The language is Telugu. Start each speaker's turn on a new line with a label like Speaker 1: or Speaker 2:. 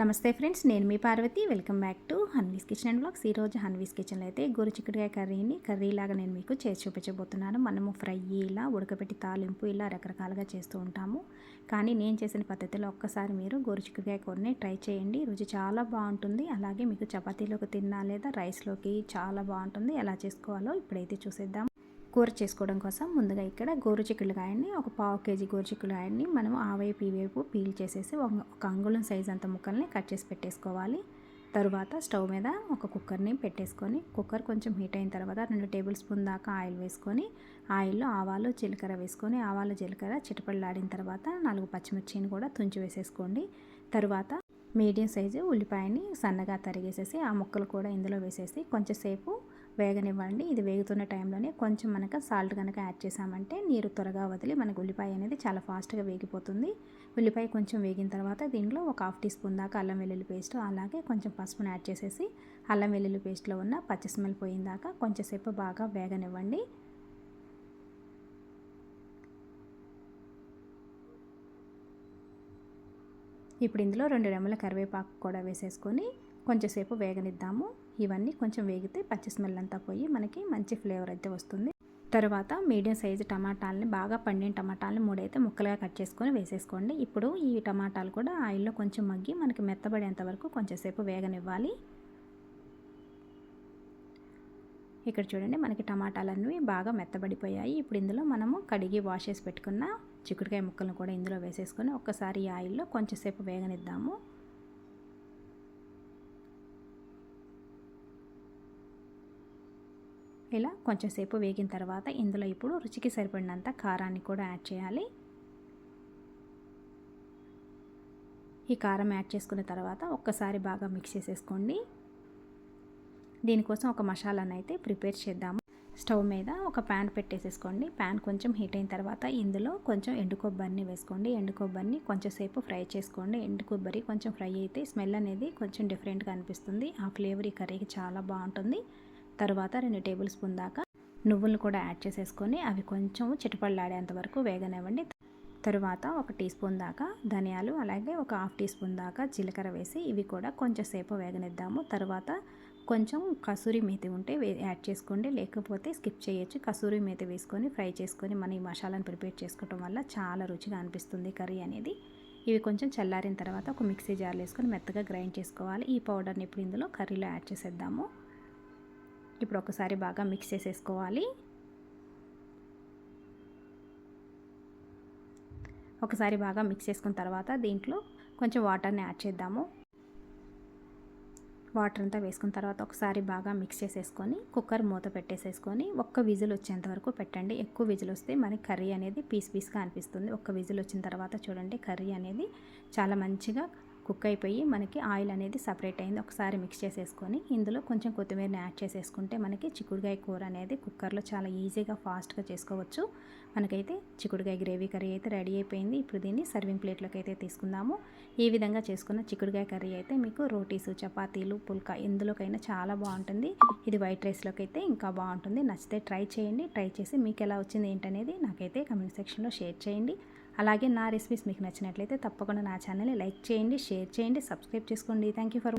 Speaker 1: నమస్తే ఫ్రెండ్స్ నేను మీ Parvathi. Welcome back to Hanvi's kitchen and blogs. ఈరోజు హన్వీస్ కిచెన్లో అయితే గోరు చిక్కుడుకాయ కర్రీని కర్రీలాగా నేను మీకు చేసి చూపించబోతున్నాను. మనము ఫ్రై ఇలా ఉడకబెట్టి తాలింపు ఇలా రకరకాలుగా చేస్తూ ఉంటాము. కానీ నేను చేసిన పద్ధతిలో ఒక్కసారి మీరు గోరు చిక్కుడుకాయ కూరని ట్రై చేయండి. రుచి చాలా బాగుంటుంది. అలాగే మీకు చపాతీలోకి తిన్నా లేదా రైస్లోకి చాలా బాగుంటుంది. ఎలా చేసుకోవాలో ఇప్పుడైతే చూసేద్దాం. కూర చేసుకోవడం కోసం ముందుగా ఇక్కడ గోరుచిక్కుడుకాయని ఒక పావు కేజీ గోరుచిక్కుడుకాయని మనం ఆవైపు ఈవైపు ఈ వైపు పీల్ చేసేసి ఒక అంగుళం సైజ్ అంత ముక్కల్ని కట్ చేసి పెట్టేసుకోవాలి. తరువాత స్టవ్ మీద ఒక కుక్కర్ని పెట్టేసుకొని కుక్కర్ కొంచెం హీట్ అయిన తర్వాత రెండు టేబుల్ స్పూన్ దాకా ఆయిల్ వేసుకొని ఆయిల్లో ఆవాలు జీలకర్ర వేసుకొని ఆవాలు జీలకర్ర చిటపడలాడిన తర్వాత నాలుగు పచ్చిమిర్చిని కూడా తుంచి వేసేసుకోండి. తరువాత మీడియం సైజు ఉల్లిపాయని సన్నగా తరిగేసేసి ఆ ముక్కలు కూడా ఇందులో వేసేసి కొంచెంసేపు వేగనివ్వండి. ఇది వేగుతున్న టైంలోనే కొంచెం మనకు సాల్ట్ కనుక యాడ్ చేసామంటే నీరు త్వరగా వదిలి మనకు ఉల్లిపాయ అనేది చాలా ఫాస్ట్గా వేగిపోతుంది. ఉల్లిపాయ కొంచెం వేగిన తర్వాత దీంట్లో ఒక హాఫ్ టీ స్పూన్ దాకా అల్లం వెల్లుల్లి పేస్ట్ అలాగే కొంచెం పసుపును యాడ్ చేసేసి అల్లం వెల్లుల్లి పేస్ట్లో ఉన్న పచ్చి స్మెల్ పోయిన దాకా కొంచెంసేపు బాగా వేగనివ్వండి. ఇప్పుడు ఇందులో రెండు రెమ్మల కరివేపాకు కూడా వేసేసుకొని కొంచెంసేపు వేగనిద్దాము. ఇవన్నీ కొంచెం వేగితే పచ్చి స్మెల్ అంతా పోయి మనకి మంచి ఫ్లేవర్ అయితే వస్తుంది. తర్వాత మీడియం సైజు టమాటాలని బాగా పండిన టమాటాలని మూడైతే ముక్కలుగా కట్ చేసుకొని వేసేసుకోండి. ఇప్పుడు ఈ టమాటాలు కూడా ఆయిల్లో కొంచెం మగ్గి మనకి మెత్తబడేంత వరకు కొంచెంసేపు వేగనివ్వాలి. ఇక్కడ చూడండి మనకి టమాటాలన్నీ బాగా మెత్తబడిపోయాయి. ఇప్పుడు ఇందులో మనము కడిగి వాష్ చేసి పెట్టుకున్న చిక్కుడుకాయ ముక్కలను కూడా ఇందులో వేసేసుకొని ఒక్కసారి ఆయిల్లో కొంచెంసేపు వేగనిద్దాము. ఇలా కొంచెంసేపు వేగిన తర్వాత ఇందులో ఇప్పుడు రుచికి సరిపడినంత కారాన్ని కూడా యాడ్ చేయాలి. ఈ కారం యాడ్ చేసుకున్న తర్వాత ఒక్కసారి బాగా మిక్స్ చేసేసుకోండి. దీనికోసం ఒక మసాలాను అయితే ప్రిపేర్ చేద్దాము. స్టవ్ మీద ఒక ప్యాన్ పెట్టేసేసుకోండి. ప్యాన్ కొంచెం హీట్ అయిన తర్వాత ఇందులో కొంచెం ఎండు కొబ్బరిని వేసుకోండి. ఎండు కొబ్బరిని కొంచెంసేపు ఫ్రై చేసుకోండి. ఎండు కొబ్బరి కొంచెం ఫ్రై అయితే స్మెల్ అనేది కొంచెం డిఫరెంట్గా అనిపిస్తుంది. ఆ ఫ్లేవర్ ఈ కర్రీకి చాలా బాగుంటుంది. తర్వాత రెండు టేబుల్ స్పూన్ దాకా నువ్వులు కూడా యాడ్ చేసేసుకొని అవి కొంచెం చిటపడలాడేంత వరకు వేగనివ్వండి. తరువాత ఒక టీ స్పూన్ దాకా ధనియాలు అలాగే ఒక హాఫ్ టీ స్పూన్ దాకా జీలకర్ర వేసి ఇవి కూడా కొంచెం సేపు వేగనిద్దాము. తర్వాత కొంచెం కసూరి మేతి ఉంటే యాడ్ చేసుకోండి. లేకపోతే స్కిప్ చేయొచ్చు. కసూరి మేతి వేసుకొని ఫ్రై చేసుకొని మన ఈ మసాలాను ప్రిపేర్ చేసుకోవడం వల్ల చాలా రుచిగా అనిపిస్తుంది కర్రీ అనేది. ఇవి కొంచెం చల్లారిన తర్వాత ఒక మిక్సీ జార్లో వేసుకొని మెత్తగా గ్రైండ్ చేసుకోవాలి. ఈ పౌడర్ని ఇప్పుడు ఇందులో కర్రీలో యాడ్ చేసేద్దాము. ఇప్పుడు ఒకసారి బాగా మిక్స్ చేసేసుకోవాలి. ఒకసారి బాగా మిక్స్ చేసుకున్న తర్వాత దీంట్లో కొంచెం వాటర్ని యాడ్ చేద్దాము. వాటర్ అంతా వేసుకున్న తర్వాత ఒకసారి బాగా మిక్స్ చేసేసుకొని కుక్కర్ మూత పెట్టేసేసుకొని ఒక్క విజిల్ వచ్చేంత వరకు పెట్టండి. ఎక్కువ విజిల్ వస్తే మనకి కర్రీ అనేది పీస్ పీస్గా అనిపిస్తుంది. ఒక్క విజిల్ వచ్చిన తర్వాత చూడండి కర్రీ అనేది చాలా మంచిగా కుక్ అయిపోయి మనకి ఆయిల్ అనేది సపరేట్ అయింది. ఒకసారి మిక్స్ చేసేసుకొని ఇందులో కొంచెం కొత్తిమీరని యాడ్ చేసేసుకుంటే మనకి చిక్కుడుకాయ కూర అనేది కుక్కర్లో చాలా ఈజీగా ఫాస్ట్గా చేసుకోవచ్చు. మనకైతే చిక్కుడుకాయ గ్రేవీ కర్రీ అయితే రెడీ అయిపోయింది. ఇప్పుడు దీన్ని సర్వింగ్ ప్లేట్లోకి అయితే తీసుకుందాము. ఈ విధంగా చేసుకున్న చిక్కుడుకాయ కర్రీ అయితే మీకు రోటీస్ చపాతీలు పుల్కా ఎందులోకైనా చాలా బాగుంటుంది. ఇది వైట్ రైస్లోకి అయితే ఇంకా బాగుంటుంది. నచ్చితే ట్రై చేయండి. ట్రై చేసి మీకు ఎలా వచ్చింది ఏంటనేది నాకైతే కమెంట్ సెక్షన్లో షేర్ చేయండి. అలాగే నా రెసిపీస్ మీకు నచ్చినట్లయితే తప్పకుండా నా ఛానల్ని లైక్ చేయండి షేర్ చేయండి సబ్స్క్రైబ్ చేసుకోండి. Thank you for